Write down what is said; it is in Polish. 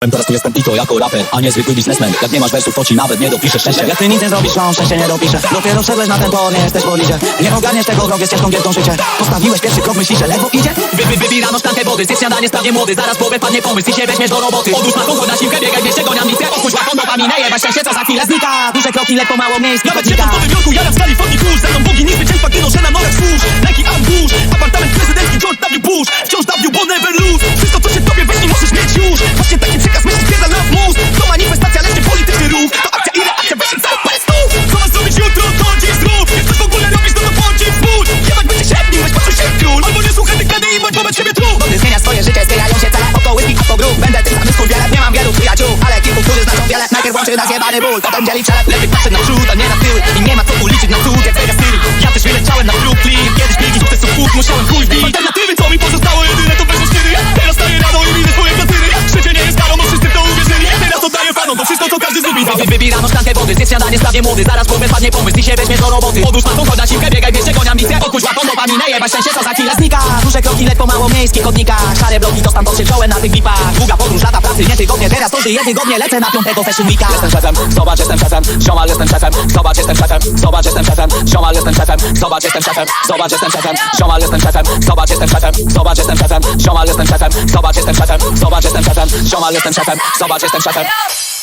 Teraz tu jestem Tito jako raper, a nie zwykły biznesmen. Jak nie masz wersów, to ci nawet nie dopiszę szczęście. Jak ty nic nie zrobisz, on szczęście nie dopisze. Dopiero wszedłeś na ten tor, nie jesteś po lidzie Nie ogarniesz tego, drogę ścieżką wielką życie. Postawiłeś pierwszy krok, myślisz, że ledwo idzie? Wy, wy, wybierano szklankę wody, zjedz śniadanie sprawnie młody. Zaraz po łeb padnie pomysł i się weźmiesz do roboty. Odłóż ma na siłkę, biegaj, bierzcie go ambicje Odpuść ma dopaminę, jebać szczęście, co za chwilę znika. Duże kroki, lekko mało miejsc, Nawet znika siedząc w Jorku, Skurwielem Nie mam wielu przyjaciół, ale kilku, którzy znaczą wiele. Najpierw łączy nas jebany ból, potem dzieli przelew Lepiej patrzeć na przód, a nie na tył. I nie ma co uliczyć na cud, jak Vegas styl Ja też wyleciałem na Brooklyn. Kiedyś biegi sukcesu pług, musiałem chuj wbić Alternatywy, co mi pozostało? Jedyne to weź cztery Teraz staję rano i widzę swoje platyny Życie nie jest karą, bo wszyscy w to uwierzyli. Teraz oddaję fanom to wszystko, co każdy zrobi. Wy, wybierano szklankę wody, zjedz śniadanie sprawnie młody. Zaraz po łeb padnie pomysł i się weźmiesz do roboty. Odłóż ma chodź na siłkę, biegaj, bierzcie go ambicje Odpuść ma dopaminę, jebać szczęście, co za chwilę znika. Duże kroki, lekko mało miejsc w chodnikach Szare bloki, to stamtąd się wziąłem na tych vipach. Długa podróż, lata pracy, nie tygodnie Teraz to żyję tygodnie, lecę na piątego fashion weeka Jestem szefem, zobacz jestem szefem, ziomal jestem szefem Zobacz jestem szefem, zobacz jestem szefem Ziomal jestem szefem, zobacz jestem szefem Zobacz jestem szefem, ziomal jestem szefem Zobacz jestem szefem, zobacz jestem szefem Ziomal jestem szefem, zobacz jestem szefem Zobacz jestem szefem, ziomal jestem szefem Zobacz jestem szefem